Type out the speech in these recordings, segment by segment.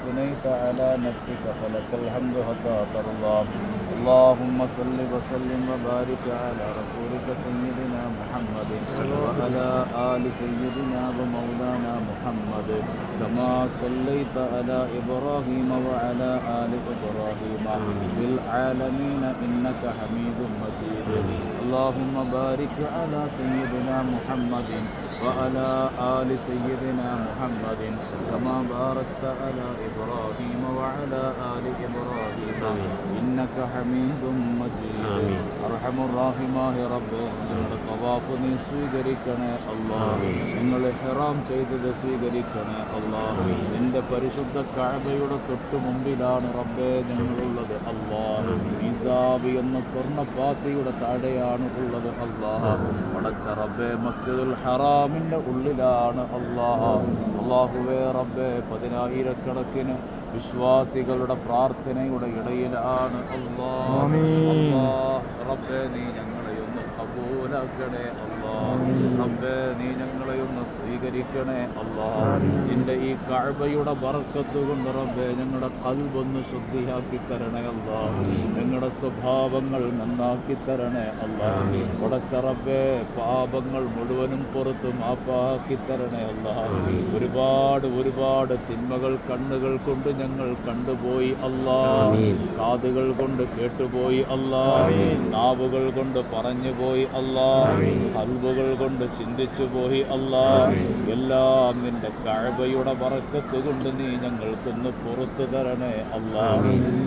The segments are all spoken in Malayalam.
أثنيت على نفسك فلك الحمد حتى ترضى. اللهم صل وسلم وبارك على رسولك سيدنا محمد وعلى آل سيدنا ومولانا محمد. كما صليت على إبراهيم وعلى آل إبراهيم. في العالمين إنك حميد مجيد. اللهم بارك على سيدنا محمد وعلى آل سيدنا محمد كما باركت على إبراهيم وعلى آل إبراهيم إنك حميد مجيد أرحم الراحماه رب ഞങ്ങളുടെ തവാഫ് നീ സ്വീകരിക്കണേ അല്ലാ നിങ്ങൾ ഹെറാം ചെയ്തത് സ്വീകരിക്കണേ അല്ലാ നിന്റെ പരിശുദ്ധ കഅബയുടെ തൊട്ടു മുമ്പിലാണ് റബ്ബേ ഞങ്ങളുള്ളത് അല്ലാ ഈസാബി എന്ന സ്വർണ്ണ പാത്തിയുടെ താഴെയാണ് ഉള്ളത് അല്ലാ പടച്ച റബ്ബേ മസ്ജിദുൽ ഹറാമിന്റെ ഉള്ളിലാണ് അല്ലാ അള്ളാഹുവേ റബ്ബേ പതിനായിരക്കണക്കിന് വിശ്വാസികളുടെ പ്രാർത്ഥനയുടെ ഇടയിലാണ് അള്ളാഹ് റബ്ബേ നീ ഞങ്ങളെ ഒന്ന് കബൂലാക്കണേ. അല്ലാ റബ്ബേ നീ ഞങ്ങളെ ഒന്ന് സ്വീകരിക്കണേ നിന്റെ ഈ കഅബയുടെ വറക്കത്ത് കൊണ്ട് റബ്ബേ ഞങ്ങളുടെ കൽവൊന്ന് ശുദ്ധിയാക്കി തരണേ അല്ലാ ഞങ്ങളുടെ സ്വഭാവങ്ങൾ നന്നാക്കി തരണേ അല്ലാ ഉടച്ച റബ്ബേ പാപങ്ങൾ മുഴുവനും പുറത്ത് മാപ്പാക്കി തരണേ അല്ലാ ഒരുപാട് ഒരുപാട് തിന്മകൾ കണ്ണുകൾ കൊണ്ട് ഞങ്ങൾ കണ്ടുപോയി അല്ലാ കാതുകൾ കൊണ്ട് കേട്ടുപോയി അല്ലാ നാവുകൾ കൊണ്ട് പറഞ്ഞു പോയി അല്ലാ കൽവുകൾ കൊണ്ട് ചിന്തിച്ചു പോയി അല്ലാ. എല്ലാം നിന്റെ കഴബയുടെ വറക്കത്ത് കൊണ്ട് നീ ഞങ്ങൾക്കൊന്ന് പുറത്തു തരണേ അല്ലാ.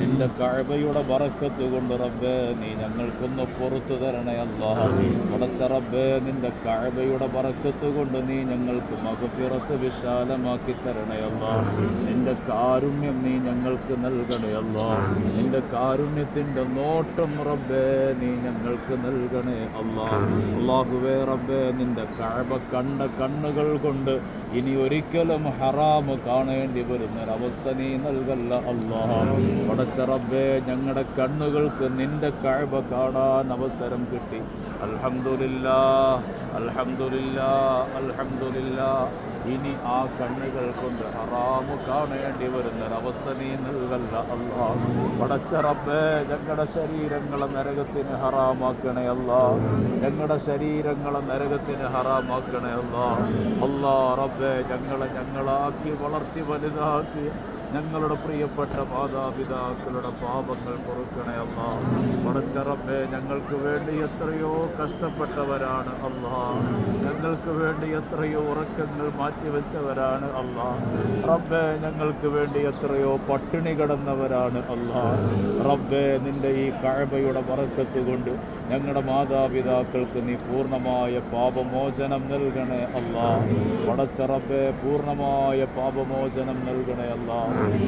നിന്റെ കഴബയുടെ വറക്കത്ത് കൊണ്ട് റബ്ബേ നീ ഞങ്ങൾക്കൊന്ന് പുറത്തു തരണേ അല്ലാ. ഉടച്ച റബ്ബേ നിന്റെ കഴബയുടെ വറക്കത്ത് കൊണ്ട് നീ ഞങ്ങൾക്ക് മകഫിറത്ത് വിശാലമാക്കി തരണേ അല്ലാ. നിന്റെ കാരുണ്യം നീ ഞങ്ങൾക്ക് നൽകണേ അല്ലാ. നിന്റെ കാരുണ്യത്തിന്റെ നോട്ടം റബ്ബേ നീ ഞങ്ങൾക്ക് നൽകണേ അല്ലാ. അള്ളാഹുവേ റബ്ബേ നിന്റെ കഴബ കണ്ട കണ്ണുകൾ കൊണ്ട് ഇനി ഒരിക്കലും ഹറാമ് കാണേണ്ടി വരുന്നൊരവസ്ഥ നീ നൽകല്ല അള്ളാഹ് പടച്ച റബ്ബേ ഞങ്ങളുടെ കണ്ണുകൾക്ക് നിന്റെ കഴബ കാണാൻ അവസരം കിട്ടി. അൽഹംദുലില്ലാ അൽഹംദുലില്ലാ അൽഹംദുലില്ലാ ഇനി ആ കണ്ണുകൾ കൊണ്ട് ഹറാമ് കാണേണ്ടി വരുന്നൊരവസ്ഥ നീ നൽകല്ല അല്ലാ. പടച്ച റബ്ബേ ഞങ്ങളുടെ ശരീരങ്ങളെ നരകത്തിന് ഹറാമാക്കണേ അല്ലാ. ഞങ്ങളുടെ ശരീരങ്ങളെ നരകത്തിന് ഹറാമാക്കണേ അല്ലാ. അല്ലാ റബ്ബേ ഞങ്ങളെ ഞങ്ങളാക്കി വളർത്തി വലുതാക്കി. ഞങ്ങളുടെ പ്രിയപ്പെട്ട മാതാപിതാക്കളുടെ പാപങ്ങൾ പൊറുക്കണേ അല്ലാ. പടച്ചറപ്പേ ഞങ്ങൾക്ക് വേണ്ടി എത്രയോ കഷ്ടപ്പെട്ടവരാണ് അല്ലാ. ഞങ്ങൾക്ക് വേണ്ടി എത്രയോ ഉറക്കങ്ങൾ മാറ്റിവെച്ചവരാണ് അല്ലാ. റബ്ബേ ഞങ്ങൾക്ക് വേണ്ടി എത്രയോ പട്ടിണി കിടന്നവരാണ് അല്ലാ. റബ്ബേ നിന്റെ ഈ കഴബയുടെ പറക്കത്ത് കൊണ്ട് ഞങ്ങളുടെ മാതാപിതാക്കൾക്ക് നീ പൂർണമായ പാപമോചനം നൽകണേ അല്ല. പടച്ചറബേ പൂർണമായ പാപമോചനം നൽകണേ അല്ലാ.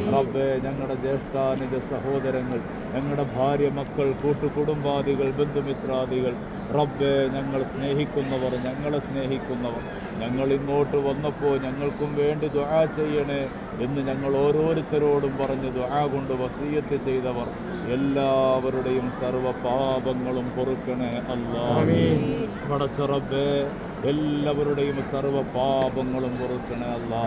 റബ്ബേ ഞങ്ങളുടെ ജ്യേഷ്ഠാനിജ സഹോദരങ്ങൾ ഞങ്ങളുടെ ഭാര്യ മക്കൾ കൂട്ടുകുടുംബാദികൾ ബന്ധുമിത്രാദികൾ റബ്ബേ ഞങ്ങൾ സ്നേഹിക്കുന്നവർ ഞങ്ങളെ സ്നേഹിക്കുന്നവർ. ഞങ്ങൾ ഇങ്ങോട്ട് വന്നപ്പോൾ ഞങ്ങൾക്കും വേണ്ടി ദുആ ചെയ്യണേ എന്ന് ഞങ്ങൾ ഓരോരുത്തരോടും പറഞ്ഞ് ദുആ കൊണ്ട് വസീയത്ത് ചെയ്തവർ. എല്ലാവരുടെയും സർവ പാപങ്ങളും പൊറുക്കണേ ആമീൻ. പടച്ച റബ്ബേ എല്ലാവരുടെയും സർവ പാപങ്ങളും പൊറുക്കണേ അല്ലാ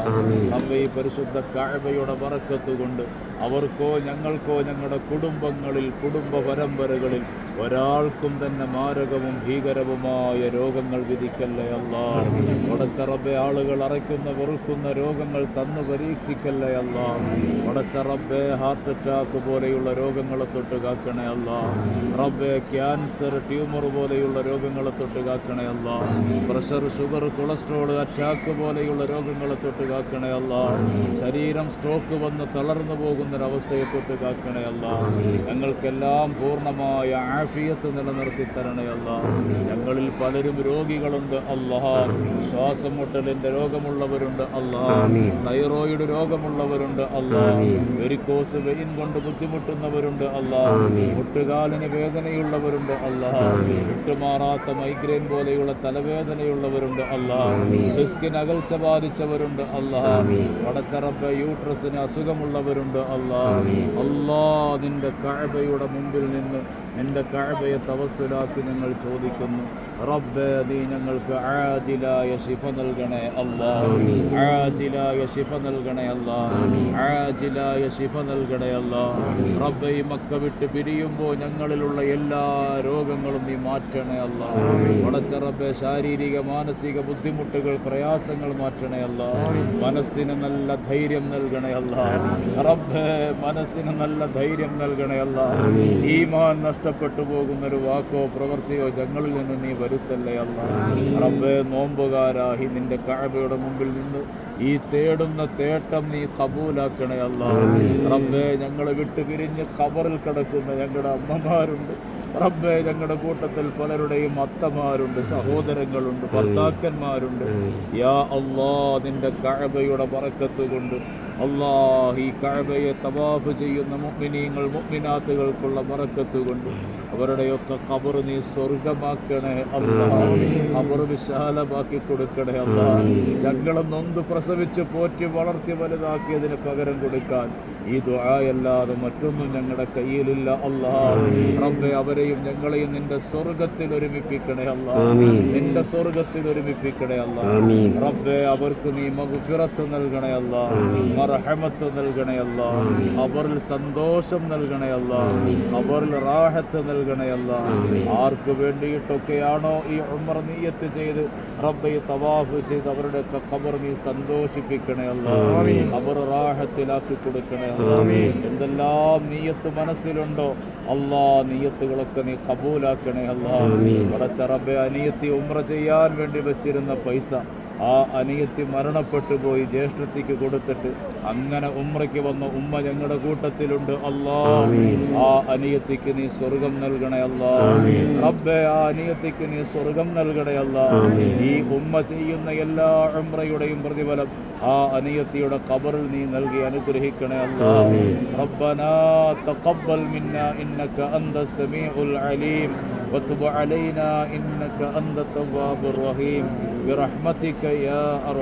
റബ്ബേ ഈ പരിശുദ്ധ കഅബയുടെ ബറക്കത്ത് കൊണ്ട് അവർക്കോ ഞങ്ങൾക്കോ ഞങ്ങളുടെ കുടുംബങ്ങളിൽ കുടുംബ പരമ്പരകളിൽ ഒരാൾക്കും തന്നെ മാരകവും ഭീകരവുമായ രോഗങ്ങൾ വിധിക്കല്ലേ അല്ല? ഉടച്ചറബെ ആളുകൾ അറയ്ക്കുന്ന വെറുക്കുന്ന രോഗങ്ങൾ തന്നു പരീക്ഷിക്കല്ലേ അല്ല? ഉടച്ചറബെ ഹാർട്ട് അറ്റാക്ക് പോലെയുള്ള രോഗങ്ങളെ തൊട്ട് കാക്കണേ അല്ല? റബ്ബെ ക്യാൻസർ ട്യൂമർ പോലെയുള്ള രോഗങ്ങളെ തൊട്ട് കാക്കണേ അല്ല? പ്രഷർ ഷുഗർ കൊളസ്ട്രോൾ അറ്റാക്ക് പോലെയുള്ള രോഗങ്ങളെ തൊട്ട് കാക്കണേ അല്ല? ശരീരം സ്ട്രോക്ക് വന്ന് തളർന്നു പോകുന്നൊരവസ്ഥയെ തൊട്ട് കാക്കണയല്ല ഞങ്ങൾക്കെല്ലാം പൂർണമായ ആഫിയത്ത് നിലനിർത്തി തരണയല്ല ഞങ്ങളിൽ പലരും രോഗികളുണ്ട് അല്ലാ. ശ്വാസം മുട്ടലിന്റെ രോഗമുള്ളവരുണ്ട് അല്ലാ. തൈറോയിഡ് രോഗമുള്ളവരുണ്ട് അല്ലാ. വെരിക്കോസ് വെയിൻ കൊണ്ട് ബുദ്ധിമുട്ടുന്നവരുണ്ട് അല്ലാ. മുട്ടുകാലിന് വേദനയുള്ളവരുണ്ട് അല്ലാ. വിട്ടുമാറാത്ത മൈഗ്രെയിൻ പോലെയുള്ള തലവേദനയുള്ളവരുണ്ട് അല്ലാ. ഡിസ്കിന് അകൽച്ച ബാധിച്ചവരുണ്ട് അല്ലാ. വടച്ചറപ്പ് യൂട്രസിന് അസുഖമുള്ളവരുണ്ട് അല്ലാ അല്ലാ നിന്റെ കഅബയുടെ മുമ്പിൽ നിന്ന് എന്റെ കഅബയെ തവസ്സുലാക്കി ഞങ്ങൾ ചോദിക്കുന്നു. റബ്ബേ നീ ഞങ്ങൾക്ക് ആജിലായ ശിഫ നൽകണേ അല്ലാ ആജിലായ ശിഫ നൽകണേ അല്ലാ ആജിലായ ശിഫ നൽകണേ അല്ലാ റബ്ബെ ഈ മക്ക വിട്ട് പിരിയുമ്പോൾ ഞങ്ങളിലുള്ള എല്ലാ രോഗങ്ങളും നീ മാറ്റണേ അല്ലാ പടച്ച റബ്ബെ ശാരീരിക മാനസിക ബുദ്ധിമുട്ടുകൾ പ്രയാസങ്ങൾ മാറ്റണേ അല്ല മനസ്സിന് നല്ല ധൈര്യം നൽകണേ അല്ല റബ്ബെ മനസ്സിന് നല്ല ധൈര്യം നൽകണേ അല്ല. ഈമാൻ നഷ്ടപ്പെട്ടു പോകുന്ന ഒരു വാക്കോ പ്രവൃത്തിയോ ഞങ്ങളിൽ നിന്ന് നീ വരുത്തല്ലേ അല്ല. റബ്ബെ നോമ്പുകാരാഹി നിന്റെ കഅബയുടെ മുമ്പിൽ നിന്ന് ഈ തേടുന്ന തേട്ടം നീ കബൂലാക്കണേ അല്ല. റബ്ബേ ഞങ്ങളെ വിട്ടു പിരിഞ്ഞ് കബറിൽ കിടക്കുന്ന ഞങ്ങളുടെ അമ്മമാരുണ്ട്. റബ്ബേ ഞങ്ങളുടെ കൂട്ടത്തിൽ പലരുടെയും അത്തമാരുണ്ട് സഹോദരങ്ങളുണ്ട് ഭർത്താക്കന്മാരുണ്ട്. യാ അല്ലാ നിന്റെ കഅബയുടെ പറക്കത്ത് കൊണ്ട് അല്ലാ ഈ കഅബയെ തവാഫ് ചെയ്യുന്ന മുഗ്മിനീങ്ങൾ മുഗ്മിനാത്തുകൾക്കുള്ള പറക്കത്ത് കൊണ്ട് അവരുടെയൊക്കെ കബർ നീ സ്വർഗമാക്കണേ അല്ലാ. കബർ വിശാലമാക്കി കൊടുക്കണേ അല്ലാ. ഞങ്ങളെ നൊന്ത് പ്രസവിച്ച് പോറ്റി വളർത്തി വലുതാക്കിയതിന് പകരം കൊടുക്കാൻ ഈ ദുആയല്ലാതെ മറ്റൊന്നും ഞങ്ങളുടെ കയ്യിലില്ല അള്ളാഹെ അവരെയും ഞങ്ങളെയും നിന്റെ സ്വർഗത്തിൽ ഒരുമിപ്പിക്കണേ അല്ലാ. നിന്റെ സ്വർഗത്തിൽ ഒരുമിപ്പിക്കണേ അല്ല. റബ്ബെ അവർക്ക് നീ മഗ്ഫിറത്ത് നൽകണേ അല്ലാ. മർഹമത്ത് നൽകണേ അല്ലാ. അവരിൽ സന്തോഷം നൽകണേ അല്ലാ. അവരിൽ റാഹത്ത് നൽകണേ അല്ലാ. ആർക്ക് വേണ്ടിയിട്ടൊക്കെയാണോ ഈ ഉമർ നീയത്ത് ചെയ്ത് റബ്ബെ തവാഫ് ചെയ്ത് അവരുടെ ഖബർ നീ സന്തോഷിപ്പിക്കണേ അവർ റാഹത്തിലാക്കി കൊടുക്കണേ എന്തെല്ലാം നീയത്ത് മനസ്സിലുണ്ടോ? അള്ളാ നീയത്തുകളൊക്കെ നീ കബൂലാക്കണേ അള്ളാ റബ്ബെ അനിയത്തി ഉമ്ര ചെയ്യാൻ വേണ്ടി വെച്ചിരുന്ന പൈസ. ആ അനിയത്തി മരണപ്പെട്ടു പോയി ജ്യേഷ്ഠത്തിക്ക് കൊടുത്തിട്ട് അങ്ങനെ ഉമ്രയ്ക്ക് വന്ന ഉമ്മ ഞങ്ങളുടെ കൂട്ടത്തിലുണ്ട്. അല്ലാ ആ അനിയത്തിക്ക് നീ സ്വർഗം നൽകണേ അല്ലാ. റബ്ബെ ആ അനിയത്തിക്ക് നീ സ്വർഗം നൽകണേ അല്ലാ. ഈ ഉമ്മ ചെയ്യുന്ന എല്ലാ ഉമ്രയുടെയും പ്രതിഫലം ആ അനിയത്തിയുടെ കബറിൽ നീ നൽകി അനുഗ്രഹിക്കണേ അല്ലാ. റബ്ബനാ തഖബ്ബൽ മിന്നാ ഇന്നക അന്ത സമീഉൽ അലീം. وتب علينا إنك أنت التواب الرحيم. برحمتك يا أرحم